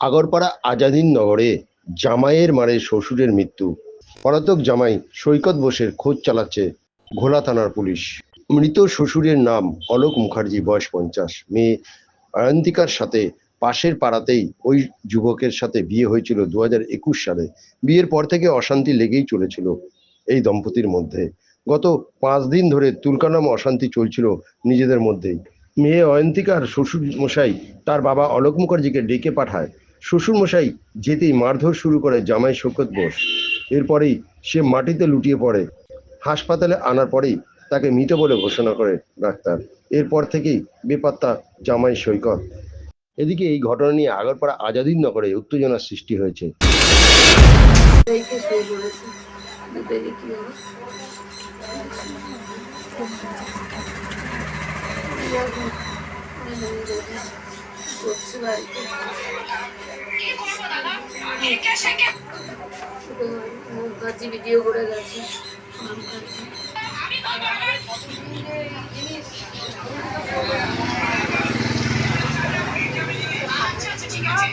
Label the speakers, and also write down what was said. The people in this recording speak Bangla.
Speaker 1: আগরপাড়া আজাদিন নগরে জামাইয়ের মারে শ্বশুরের মৃত্যু। পলাতক জামাই সৈকত বোসের খোঁজ চালাচ্ছে ঘোলা থানার পুলিশ। মৃত শ্বশুরের নাম অলোক মুখার্জি, বয়স পঞ্চাশ। মেয়ে অয়ন্তিকার সাথে পাশের পাড়াতেই ওই যুবকের সাথে বিয়ে হয়েছিল দু একুশ সালে। বিয়ের পর থেকে অশান্তি লেগেই চলেছিল এই দম্পতির মধ্যে। গত পাঁচ দিন ধরে তুলকানাম অশান্তি চলছিল নিজেদের মধ্যেই। মেয়ে অয়ন্তিকার শ্বশুর মশাই তার বাবা অলোক মুখার্জিকে ডেকে পাঠায় শ্বশুর মশাই যেতেই মারধর শুরু করে জামাই শোকত বোস। এরপরেই সে মাটিতে লুটিয়ে পড়ে। হাসপাতালে আনার পরেই তাকে মৃত বলে ঘোষণা করে ডাক্তার। এরপর থেকেই বেপাত্তা জামাই সৈকত। এদিকে এই ঘটনা নিয়ে আগরপাড়া আজাদিন নগরে উত্তেজনার সৃষ্টি হয়েছে।
Speaker 2: রেখে শুয়ে করছি বাড়িতে মুখ ভাজি ভিডিও করে গেছে। আচ্ছা, আচ্ছা, ঠিক আছে।